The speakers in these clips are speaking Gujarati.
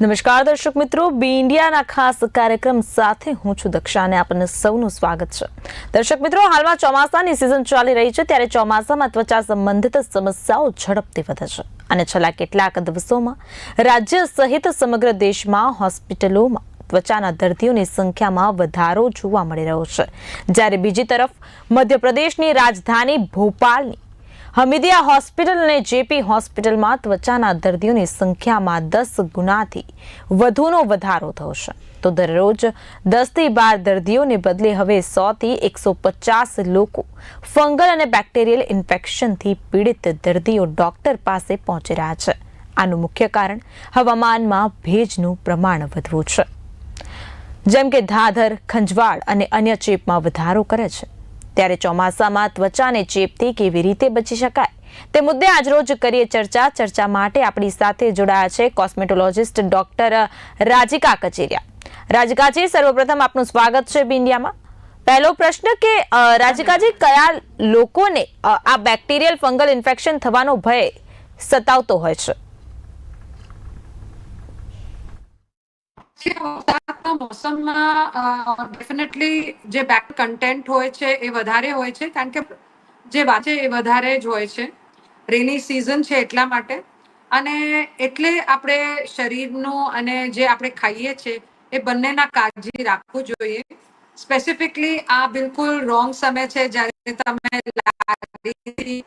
નમસ્કાર દર્શક મિત્રો, બી ઇન્ડિયાના ખાસ કાર્યક્રમ સાથે હું છું દક્ષા અને આપણને સૌનું સ્વાગત છે. દર્શક મિત્રો, હાલમાં ચોમાસાની સિઝન ચાલી રહી છે, ત્યારે ચોમાસામાં ત્વચા સંબંધિત સમસ્યાઓ ઝડપથી વધે છે. અને છેલ્લા કેટલાક દિવસોમાં રાજ્ય સહિત સમગ્ર દેશમાં હોસ્પિટલોમાં ત્વચાના દર્દીઓની સંખ્યામાં વધારો જોવા મળી રહ્યો છે. જ્યારે બીજી તરફ મધ્યપ્રદેશની રાજધાની ભોપાલની હમીદિયા હોસ્પિટલ અને જેપી હોસ્પિટલમાં ત્વચાના દર્દીઓની સંખ્યામાં દસ ગુણાથી વધુનો વધારો થયો છે. તો દરરોજ દસથી બાર દર્દીઓને બદલે હવે સોથી એકસો પચાસ લોકો ફંગલ અને બેક્ટેરિયલ ઇન્ફેક્શનથી પીડિત દર્દીઓ ડોક્ટર પાસે પહોંચી રહ્યા છે. આનું મુખ્ય કારણ હવામાનમાં ભેજનું પ્રમાણ વધવું છે. જેમ કે ધાધર, ખંજવાળ અને અન્ય ચેપમાં વધારો કરે છે. ત્યારે ચોમાસામાં ત્વચાને ચેપથી કેવી રીતે બચી શકાય? તે મુદ્દે આજરોજ કરીએ ચર્ચા. ચર્ચા માટે આપણી સાથે જોડાયા છે કોસ્મેટોલોજિસ્ટ ડોક્ટર રાજિકા કચેરિયા. રાજિકાજી સર્વપ્રથમ આપનું સ્વાગત છે ઇન્ડિયામાં. પહેલો પ્રશ્ન કે રાજિકાજી કયા લોકોને આ બેક્ટેરિયલ ફંગલ ઇન્ફેક્શન થવાનો ભય સતાવતો હોય છે? વરસાદના મોસમમાં ડેફિનેટલી જે બેક કન્ટેન્ટ હોય છે એ વધારે હોય છે કારણ કે જે છે એ વધારે જ હોય છે. રેની સિઝન છે એટલા માટે. અને એટલે આપણે શરીરનું અને જે આપણે ખાઈએ છીએ એ બંનેના કાળજી રાખવું જોઈએ. સ્પેસિફિકલી આ બિલકુલ રોંગ સમય છે જ્યારે તમે લારી,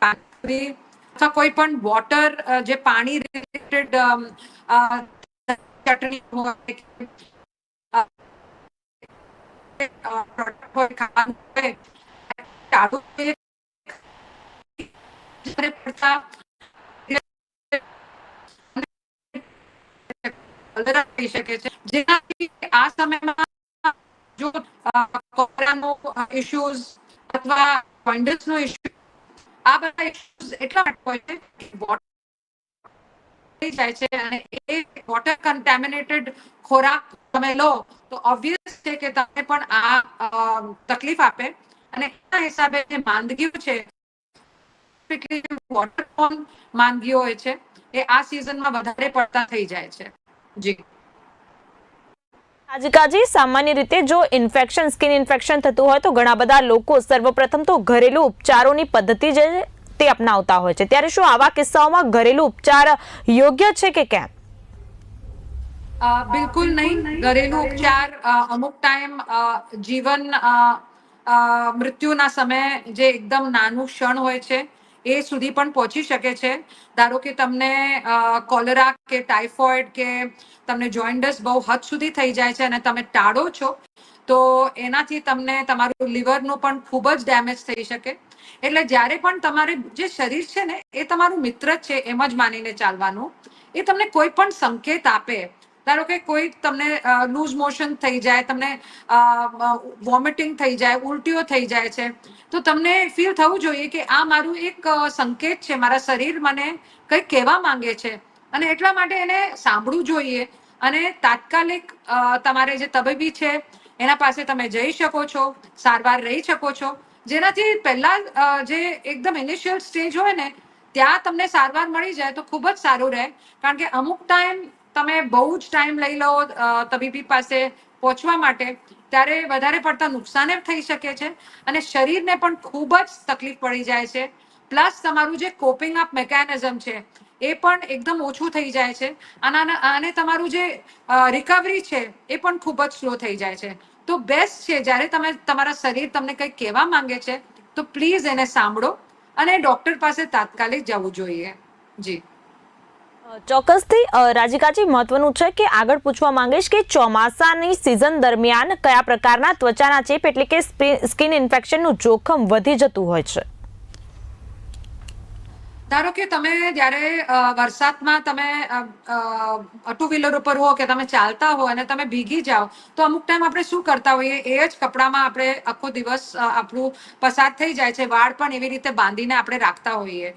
અથવા કોઈ પણ વોટર જે પાણી રિલેટેડ ચટણી આ સમયમાં જો ઇશ્યુઝ અથવા જોઇન્ટિસનો ઇશ્યુ આ બધા ઇશ્યુઝ એટલા માટે હોય છે થઈ જાય છે અને એ વોટર કન્ટેમિનેટેડ ખોરાક તમે લો, તો ઓબ્વિયસ છે કે તમને પણ આ તકલીફ આપે. અને એના હિસાબે જે માંદગીઓ છે વોટરફોર્મ માંદગીઓ હોય છે, એ આ સિઝનમાં વધારે પડતા થઈ જાય છે. જી. રાજિકાજી સામાન્ય રીતે જો ઇન્ફેક્શન સ્કિન ઇન્ફેક્શન થતું હોય તો ઘણા બધા લોકો સર્વપ્રથમ તો ઘરેલું ઉપચારોની પદ્ધતિ જે તે અપનાવતા હોય છે. ત્યારે શું આવા કિસ્સાઓમાં ઘરેલુ ઉપચાર યોગ્ય છે કે કેમ? બિલકુલ નહીં. ઘરેલુ ઉપચાર અમુક ટાઈમ જીવન મૃત્યુના સમયે જે એકદમ નાનું ક્ષણ હોય છે, એ સુધી પણ પહોંચી શકે છે. ધારો કે તમને કોલેરા કે ટાઇફોઇડ કે તમને જોઇન્ડસ બહુ હદ સુધી થઈ જાય છે અને તમે ટાળો છો તો એનાથી તમને તમારું લીવરનું પણ ખૂબ જ ડેમેજ થઈ શકે. એટલે જ્યારે પણ તમારે જે શરીર છે ને, એ તમારું મિત્ર છે, એમ જ માનીને ચાલવાનું. એ તમને કોઈ પણ સંકેત આપે, ધારો કે કોઈ તમને લૂઝ મોશન થઈ જાય, તમને વોમિટિંગ થઈ જાય, ઉલટીઓ થઈ જાય છે, તો તમને ફીલ થવું જોઈએ કે આ મારું એક સંકેત છે, મારા શરીર મને કંઈક કહેવા માંગે છે. અને એટલા માટે એને સાંભળવું જોઈએ. અને તાત્કાલિક તમારે જે તબીબી છે એના પાસે તમે જઈ શકો છો, સારવાર રહી શકો છો. જેનાથી પહેલા જે એકદમ ઇનિશિયલ સ્ટેજ હોય ને, ત્યાં તમને સારવાર મળી જાય તો ખૂબ જ સારું રહે. કારણ કે અમુક ટાઈમ તમે બહુ જ ટાઈમ લઈ લો તબીબી પાસે પહોંચવા માટે, ત્યારે વધારે પડતા નુકસાન થઈ શકે છે અને શરીરને પણ ખૂબ જ તકલીફ પડી જાય છે. પ્લસ તમારું જે કોપિંગ અપ મેકેનિઝમ છે એ પણ એકદમ ઓછું થઈ જાય છે. અને આને તમારું જે રિકવરી છે, એ પણ ખૂબ જ સ્લો થઈ જાય છે. તો બેસ્ટ છે, જ્યારે તમે તમારા શરીર તમને કંઈક કહેવા માંગે છે, તો પ્લીઝ એને સાંભળો અને ડોક્ટર પાસે તાત્કાલિક જવું જોઈએ. જી. ચોક્કસથી રાજિકાજી મહત્વનું છે કે આગળ પૂછવા માંગીશ કે ચોમાસાની સિઝન દરમિયાન કયા પ્રકારના ત્વચાના ચેપ એટલે કે સ્કિન ઇન્ફેક્શનનું જોખમ વધી જતું હોય છે? ધારો કે તમે જ્યારે વરસાદમાં તમે ટુ વ્હીલર ઉપર હો કે તમે ચાલતા હો અને તમે ભીગી જાઓ, તો અમુક ટાઈમ આપણે શું કરતા હોઈએ? એ જ કપડામાં આપણે આખો દિવસ આપણું પસાર થઈ જાય છે. વાળ પણ એવી રીતે બાંધીને આપણે રાખતા હોઈએ.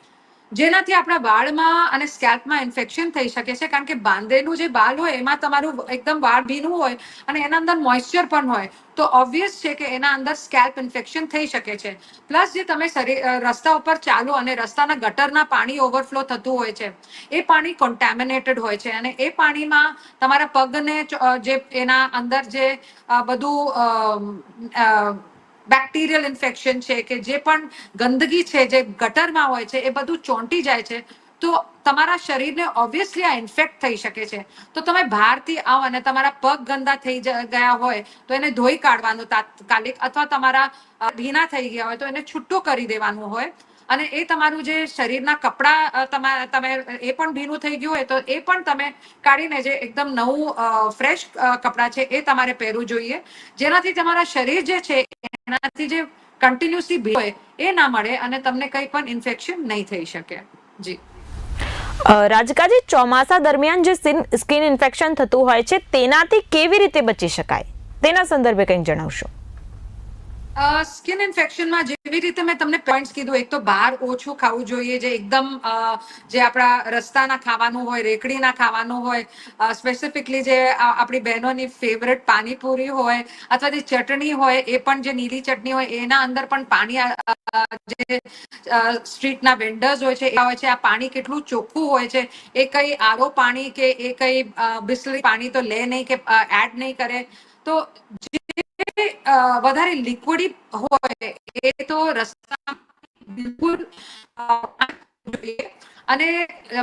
જેનાથી આપણા વાળમાં અને સ્કેલ્પમાં ઇન્ફેક્શન થઈ શકે છે. કારણ કે બાંધેલું જે બાલ હોય, એમાં તમારું એકદમ વાળ ભીનું હોય અને એના અંદર મોઇશ્ચર પણ હોય, તો ઓબ્વિયસ છે કે એના અંદર સ્કેલ્પ ઇન્ફેક્શન થઈ શકે છે. પ્લસ જે તમે રસ્તા ઉપર ચાલો અને રસ્તાના ગટરના પાણી ઓવરફ્લો થતું હોય છે, એ પાણી કોન્ટેમિનેટેડ હોય છે અને એ પાણીમાં તમારા પગને જે એના અંદર જે બધું બેક્ટેરિયલ ઇન્ફેક્શન છે કે જે પણ ગંદકી છે, જે ગટરમાં હોય છે, એ બધું ચોંટી જાય છે, તો તમારા શરીરને ઓબ્વિયસલી આ ઇન્ફેક્ટ થઈ શકે છે. તો તમે બહારથી આવો અને તમારા પગ ગંદા થઈ ગયા હોય, તો એને ધોઈ કાઢવાનું તાત્કાલિક અથવા તમારા ભીના થઈ ગયા હોય, તો એને છૂટું કરી દેવાનું હોય. અને એ તમારું જે શરીરના કપડા તમે એ પણ ભીનું થઈ ગયું હોય તો એ પણ તમે કાઢીને જે એકદમ નવું ફ્રેશ કપડાં છે એ તમારે પહેરવું જોઈએ. જેનાથી તમારા શરીર જે છે એનાથી જે કન્ટિન્યુઅસલી ભી હોય એ ના મળે અને તમને કંઈ પણ ઇન્ફેક્શન નહીં થઈ શકે. જી. અ, રાધિકાજી ચોમાસા દરમિયાન જે સ્કિન ઇન્ફેક્શન થતું હોય છે તેનાથી કેવી રીતે બચી શકાય? તેના સંદર્ભે કંઈક જણાવશો. સ્કિન ઇન્ફેક્શનમાં જેવી રીતે મેં તમને પોઈન્ટ્સ કીધું, એક તો બહાર ઓછું ખાવું જોઈએ, જે એકદમ જે આપણા રસ્તાના ખાવાનું હોય, રેકડીના ખાવાનું હોય સ્પેસિફિકલી જે આપણી બહેનોની ફેવરેટ પાણીપુરી હોય અથવા જે ચટણી હોય, એ પણ જે નીલી ચટણી હોય, એના અંદર પણ પાણી જે સ્ટ્રીટના વેન્ડર્સ હોય છે, એ હોય છે, આ પાણી કેટલું ચોખ્ખું હોય છે, એ કઈ આરો પાણી કે એ કઈ બિસ્લી પાણી તો લે નહીં કે એડ નહીં કરે. તો જે વધારે લિક્વિડી હોય એ તો રસ્તા બિલકુલ જોઈએ. અને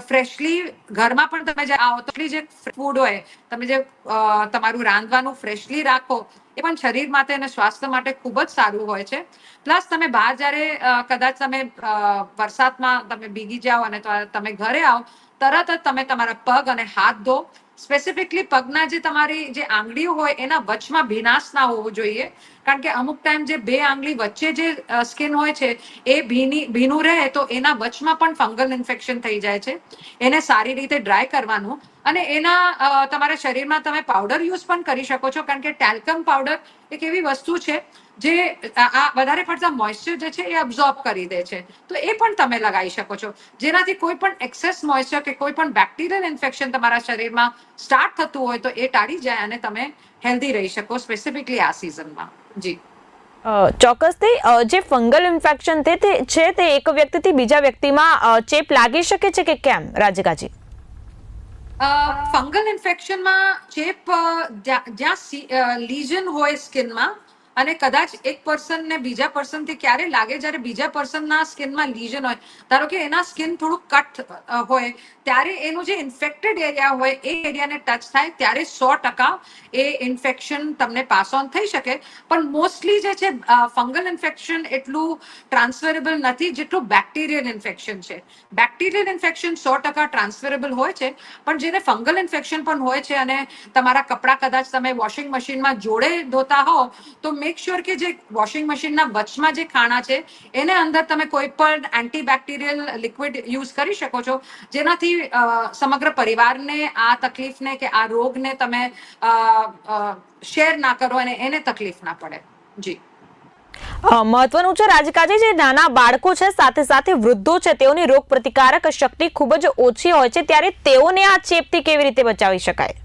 ફ્રેશલી ઘરમાં પણ તમે જે આવો તો જે ફૂડ હોય, તમે જે તમારું રાંધવાનું ફ્રેશલી રાખો, એ પણ શરીર માટે અને સ્વાસ્થ્ય માટે ખૂબ જ સારું હોય છે. પ્લસ તમે બહાર જ્યારે કદાચ તમે વરસાદમાં તમે ભીગી જાઓ અને તમે ઘરે આવો, તરત જ તમે તમારા પગ અને હાથ ધો સ્પેસિફિકલી પગના જે તમારી જે આંગળીઓ હોય, એના વચમાં ભીનાશ ના હોવો જોઈએ. કારણ કે અમુક ટાઈમ જે બે આંગળી વચ્ચે જે સ્કિન હોય છે, એ ભીની, ભીનું રહે તો એના વચમાં પણ ફંગલ ઇન્ફેક્શન થઈ જાય છે. એને સારી રીતે ડ્રાય કરવાનું. અને એના તમારા શરીરમાં તમે પાવડર યુઝ પણ કરી શકો છો. કારણ કે ટેલ્કમ પાવડર એક એવી વસ્તુ છે જે આ વધારે પડતા મોઇશ્ચર જે છે એ અબ્ઝોર્બ કરી દે છે. તો એ પણ તમે લગાવી શકો છો. જેનાથી કોઈ પણ એક્સેસ મોઇશ્ચર કે કોઈ પણ બેક્ટેરિયલ ઇન્ફેક્શન તમારા શરીરમાં સ્ટાર્ટ થતું હોય તો એ ટાળી જાય અને તમે હેલ્ધી રહી શકો સ્પેસિફિકલી આ સિઝનમાં જી. ચોક્કસથી જે ફંગલ ઇન્ફેક્શન તે છે તે એક વ્યક્તિથી બીજા વ્યક્તિમાં ચેપ લાગી શકે છે કે કેમ રાધિકાજી ફંગલ ઇન્ફેક્શનમાં ચેપ જ્યાં લીઝન હોય સ્કિનમાં અને કદાચ એક પર્સનને બીજા પર્સનથી ક્યારે લાગે જ્યારે બીજા પર્સનના સ્કિનમાં લીઝન હોય. ધારો કે એના સ્કિન થોડું કટ હોય, ત્યારે એનું જે ઇન્ફેક્ટેડ એરિયા હોય, એ એરિયાને ટચ થાય, ત્યારે સો ટકા એ ઇન્ફેક્શન તમને પાસ ઓન થઈ શકે. પણ મોસ્ટલી જે છે ફંગલ ઇન્ફેક્શન એટલું ટ્રાન્સફરેબલ નથી જેટલું બેક્ટેરિયલ ઇન્ફેક્શન છે. બેક્ટેરિયલ ઇન્ફેક્શન સો ટકા ટ્રાન્સફરેબલ હોય છે, પણ જેને ફંગલ ઇન્ફેક્શન પણ હોય છે અને તમારા કપડાં કદાચ તમે વોશિંગ મશીનમાં જોડે ધોતા હો તો મેક શ્યોર કે જે વોશિંગ મશીનના વચમાં જે ખાણા છે, એને અંદર તમે કોઈ પણ એન્ટીબેક્ટેરિયલ લિક્વિડ યુઝ કરી શકો છો. જેનાથી સમગ્ર પરિવારને આ તકલીફને કે આ રોગને તમે શેર ના કરો અને એને તકલીફ ના પડે. જી. મહત્વનું છે રાજકાજી, જે નાના બાળકો છે, સાથે સાથે વૃદ્ધો છે, તેઓની રોગ પ્રતિકારક શક્તિ ખૂબ જ ઓછી હોય છે, ત્યારે તેઓને આ ચેપથી કેવી રીતે બચાવી શકાય?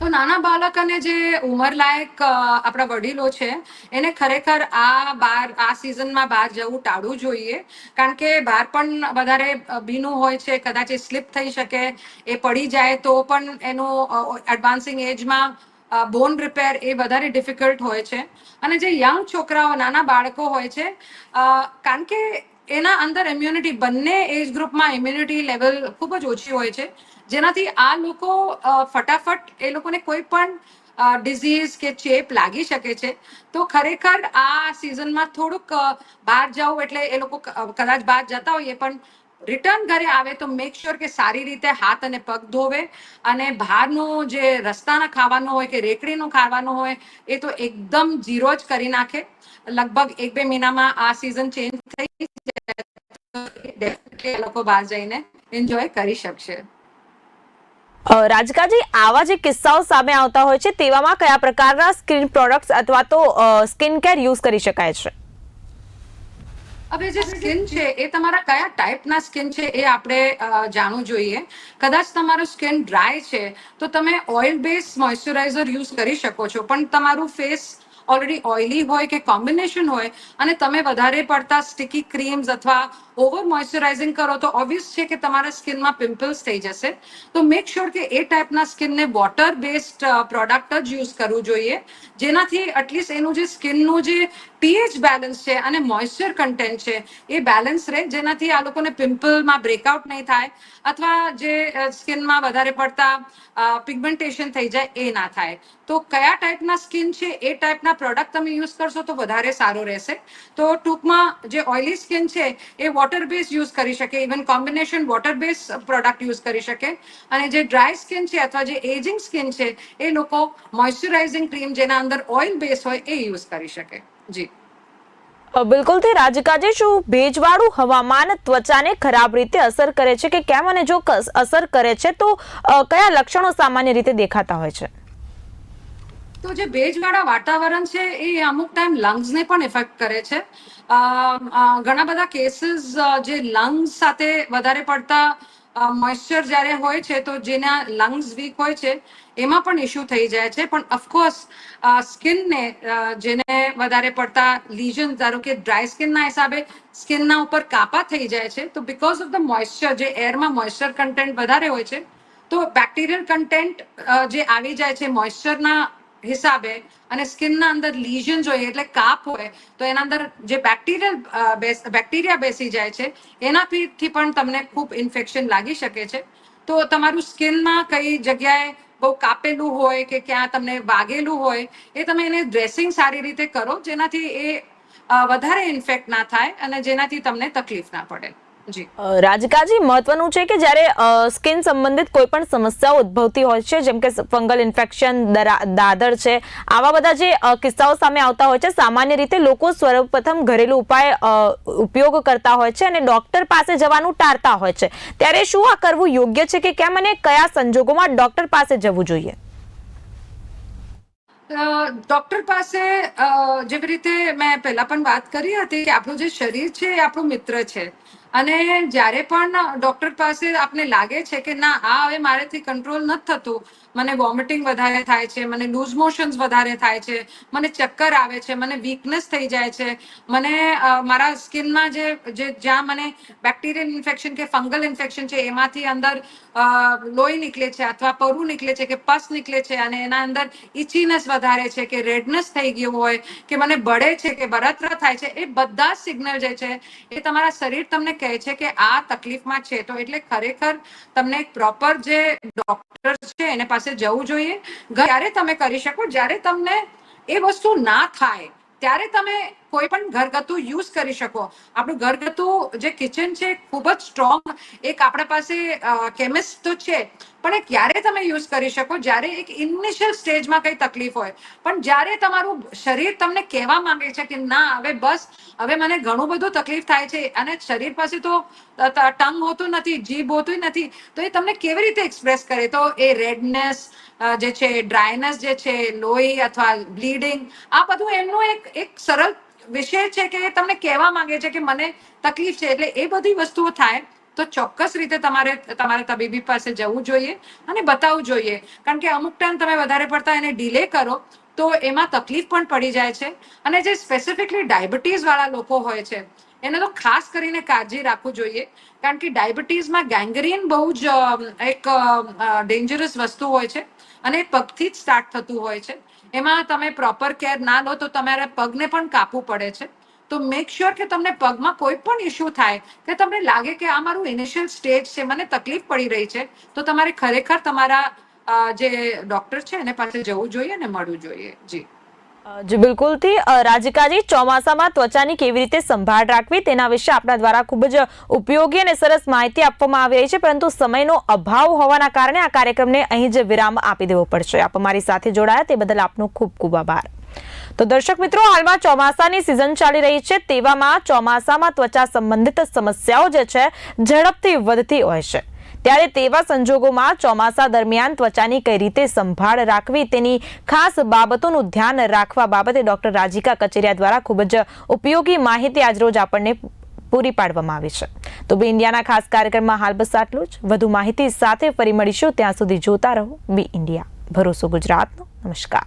તો નાના બાળક અને જે ઉંમરલાયક આપણા વડીલો છે, એને ખરેખર આ બાર, આ સિઝનમાં બહાર જવું ટાળવું જોઈએ. કારણ કે બહાર પણ વધારે ભીનું હોય છે, કદાચ એ સ્લીપ થઈ શકે, એ પડી જાય, તો પણ એનું એડવાન્સિંગ એજમાં બોન રિપેર એ વધારે ડિફિકલ્ટ હોય છે. અને જે યંગ છોકરાઓ, નાના બાળકો હોય છે કારણ કે એના અંદર ઇમ્યુનિટી બંને એજ ગ્રુપમાં ઇમ્યુનિટી લેવલ ખૂબ જ ઓછી હોય છે. જેનાથી આ લોકો ફટાફટ એ લોકોને કોઈ પણ ડિઝીઝ કે ચેપ લાગી શકે છે. તો ખરેખર આ સિઝનમાં થોડુંક બહાર જવું એટલે એ લોકો કદાચ બહાર જતા હોઈએ, પણ રિટર્ન ઘરે આવે તો મેક શ્યોર કે સારી રીતે હાથ અને પગ ધોવે અને બહારનું જે રસ્તાના ખાવાનું હોય કે રેકડીનું ખાવાનું હોય એ તો એકદમ ઝીરો જ કરી નાખે. લગભગ એક બે મહિનામાં આ સિઝન ચેન્જ થઈ definitely એ લોકો બહાર જઈને એન્જોય કરી શકશે. રાજકાજી આવા જે કિસ્સાઓ સામે આવતા હોય છે તેવામાં કયા પ્રકારના સ્કિન પ્રોડક્ટ્સ અથવા તો સ્કિન કેર યુઝ કરી શકાય છે? હવે જે સ્કિન છે એ તમારા કયા ટાઈપના સ્કિન છે એ આપણે જાણવું જોઈએ. કદાચ તમારું સ્કિન ડ્રાય છે તો તમે ઓઇલ બેઝ મોઇશ્ચરાઇઝર યુઝ કરી શકો છો પણ તમારું ફેસ ઓલરેડી ઓઇલી હોય કે કોમ્બિનેશન હોય અને તમે વધારે પડતા સ્ટિકી ક્રીમ્સ અથવા ઓવર મોઇશ્ચરાઇઝિંગ કરો તો ઓબ્વિયસ છે કે તમારા સ્કિનમાં પિમ્પલ્સ થઈ જશે. તો મેક શ્યોર કે એ ટાઈપના સ્કિનને વોટર બેસ્ડ પ્રોડક્ટ જ યુઝ કરવું જોઈએ. જેનાથી એટલીસ્ટ એનું જે સ્કિનનું જે પીએચ બેલેન્સ છે અને મોઇશ્ચર કન્ટેન્ટ છે એ બેલેન્સ રહે. જેનાથી આ લોકોને પિમ્પલમાં બ્રેકઆઉટ નહીં થાય અથવા જે સ્કિનમાં વધારે પડતા પિગમેન્ટેશન થઈ જાય એ ના થાય. તો કયા ટાઈપના સ્કિન છે? એ ટાઈપના પ્રોડક્ટ તમે યુઝ કરશો તો વધારે સારું રહેશે. તો ટૂંકમાં જે ઓઇલી સ્કિન છે એ વોટર બેઝ યુઝ કરી શકે even combination water base product use કરી શકે. અને જે ડ્રાય સ્કિન છે અથવા જે એજિંગ સ્કિન છે, એ લોકો મોઇશ્ચરાઇઝિંગ ક્રીમ જેના અંદર ઓઇલ બેઝ હોય એ યુઝ કરી શકે. જી. બિલકુલ બિલકુલથી રાજકાજે, શું ભેજવાળું હવામાન ત્વચાને ખરાબ રીતે અસર કરે છે કે કેમ? અને જો અસર કરે છે તો કયા લક્ષણો સામાન્ય રીતે દેખાતા હોય છે? તો જે ભેજવાળા વાતાવરણ છે એ અમુક ટાઈમ લંગ્સને પણ ઇફેક્ટ કરે છે. ઘણા બધા કેસીસ જે લંગ્સ સાથે વધારે પડતા મોઇશ્ચર જ્યારે હોય છે તો જેના લંગ્સ વીક હોય છે, એમાં પણ ઇશ્યુ થઈ જાય છે. પણ ઓફકોર્સ સ્કિનને જેને વધારે પડતા લીઝન ધારો કે ડ્રાય સ્કિનના હિસાબે સ્કિનના ઉપર કાપા થઈ જાય છે, તો બિકોઝ ઓફ ધ મોઇશ્ચર જે એરમાં મોઇશ્ચર કન્ટેન્ટ વધારે હોય છે, તો બેક્ટેરિયલ કન્ટેન્ટ જે આવી જાય છે મોઇશ્ચરના હિસાબે અને સ્કિનના અંદર લીઝન જોઈએ એટલે કાપ હોય, તો એના અંદર જે બેક્ટેરિયલ બેક્ટેરિયા બેસી જાય છે, એનાથી પણ તમને ખૂબ ઇન્ફેક્શન લાગી શકે છે. તો તમારું સ્કિનમાં કઈ જગ્યાએ બહુ કાપેલું હોય કે ક્યાં તમને વાગેલું હોય, એ તમે એને ડ્રેસિંગ સારી રીતે કરો, જેનાથી એ વધારે ઇન્ફેક્ટ ના થાય અને જેનાથી તમને તકલીફ ના પડે. જી. અ, મહત્વનું છે કે જ્યારે સ્કિન સંબંધિત કોઈ પણ સમસ્યાઓ ઉદ્ભવતી હોય છે જેમ કે ફંગલ ઇન્ફેક્શન દાદર છે આવા બધા જે કિસ્સાઓ સામે આવતા હોય છે સામાન્ય રીતે લોકો સર્વપ્રથમ ઘરેલું ઉપાય ઉપયોગ કરતા હોય છે અને ડોક્ટર પાસે જવાનું ટાળતા હોય છે. ત્યારે શું આ કરવું યોગ્ય છે કે કેમ અને કયા સંજોગોમાં ડોક્ટર પાસે જવું જોઈએ? ડોક્ટર પાસે જેવી રીતે મેં પહેલા પણ વાત કરી હતી કે આપણું જે શરીર છે એ આપણું મિત્ર છે. અને જ્યારે પણ ડોક્ટર પાસે આપને લાગે છે કે ના, આ હવે મારેથી કંટ્રોલ નથી થતું, મને વોમિટિંગ વધારે થાય છે, મને લૂઝ મોશન્સ વધારે થાય છે, મને ચક્કર આવે છે, મને વીકનેસ થઈ જાય છે, મને મારા સ્કિનમાં જે જે, જ્યાં મને બેક્ટેરિયલ ઇન્ફેક્શન કે ફંગલ ઇન્ફેક્શન છે, એમાંથી અંદર લોહી નીકળે છે અથવા પરુ નીકળે છે કે પસ નીકળે છે અને એના અંદર ઇચીનેસ વધારે છે કે રેડનેસ થઈ ગયું હોય, કે મને બળે છે કે બળતરા થાય છે, એ બધા સિગ્નલ જે છે, એ તમારા શરીર તમને કહે છે કે આ તકલીફમાં છે. તો એટલે ખરેખર તમને એક પ્રોપર જે ડોક્ટર છે, એને પાસે જવું જોઈએ. ત્યારે તમે કરી શકો, જ્યારે તમને એ વસ્તુ ના થાય, ત્યારે તમે કોઈ પણ ઘરગથ્થુ યુઝ કરી શકો. આપણું ઘરગથ્થુ જે કિચન છે, ખૂબ જ સ્ટ્રોંગ એક આપણા પાસે કેમિસ્ટ તો છે, પણ એ ક્યારે તમે યુઝ કરી શકો? જ્યારે એક ઇનિશિયલ સ્ટેજમાં કંઈ તકલીફ હોય. પણ જ્યારે તમારું શરીર તમને કહેવા માંગે છે કે ના, હવે બસ, હવે મને ઘણું બધું તકલીફ થાય છે, અને શરીર પાસે તો ટંગ હોતું નથી, જીભ હોતું નથી, તો એ તમને કેવી રીતે એક્સપ્રેસ કરે? તો એ રેડનેસ જે છે ડ્રાયનેસ જે છે, લોહી અથવા બ્લીડિંગ આ બધું એમનું એક એક સરળ વિષય છે કે તમને કહેવા માંગે છે કે મને તકલીફ છે એટલે એ બધી વસ્તુઓ થાય, તો ચોક્કસ રીતે તમારે તમારે તબીબી પાસે જવું જોઈએ અને બતાવવું જોઈએ. કારણ કે અમુક ટાઈમ તમે વધારે પડતા એને ડિલે કરો, તો એમાં તકલીફ પણ પડી જાય છે. અને જે સ્પેસિફિકલી ડાયાબિટીસ વાળા લોકો હોય છે, એને તો ખાસ કરીને કાળજી રાખવું જોઈએ. કારણ કે ડાયાબિટીસમાં ગેંગ્રીન બહુ જ એક ડેન્જરસ વસ્તુ હોય છે અને પગથી જ સ્ટાર્ટ થતું હોય છે. એમાં તમે પ્રોપર કેર ના લો તો તમારે પગને પણ કાપવું પડે છે. તો મેક શ્યોર કે તમને પગમાં કોઈ પણ ઇશ્યુ થાય, કે તમને લાગે કે આ મારું ઇનિશિયલ સ્ટેજ છે, મને તકલીફ પડી રહી છે, તો તમારે ખરેખર તમારા જે ડોક્ટર છે, એને પાસે જવું જોઈએ અને મળવું જોઈએ. જી. જી બિલકુલથી. અ, રાધિકાજી ચોમાસામાં ત્વચાની કેવી રીતે સંભાળ રાખવી તેના વિશે આપણા દ્વારા ખૂબ જ ઉપયોગી અને સરસ માહિતી આપવામાં આવી રહી છે પરંતુ સમયનો અભાવ હોવાના કારણે આ કાર્યક્રમને અહીં જ વિરામ આપી દેવો પડશે. આપ અમારી સાથે જોડાયા તે બદલ આપનો ખૂબ ખૂબ આભાર. તો દર્શક મિત્રો હાલમાં ચોમાસાની સિઝન ચાલી રહી છે તેવામાં ચોમાસામાં ત્વચા સંબંધિત સમસ્યાઓ જે છે ઝડપથી વધતી હોય છે. ત્યારે તેવા સંજોગોમાં ચોમાસા દરમિયાન ત્વચાની કઈ રીતે સંભાળ રાખવી તેની ખાસ બાબતોનું ધ્યાન રાખવા બાબતે ડોક્ટર રાજીકા કચેરિયા દ્વારા ખૂબ જ ઉપયોગી માહિતી આજરોજ આપણને પૂરી પાડવામાં આવી છે. તો બી ઇન્ડિયાના ખાસ કાર્યક્રમમાં હાલ બસ આટલું જ. વધુ માહિતી સાથે ફરી મળીશું. ત્યાં સુધી જોતા રહો. B India. ભરોસો ગુજરાતનો. નમસ્કાર.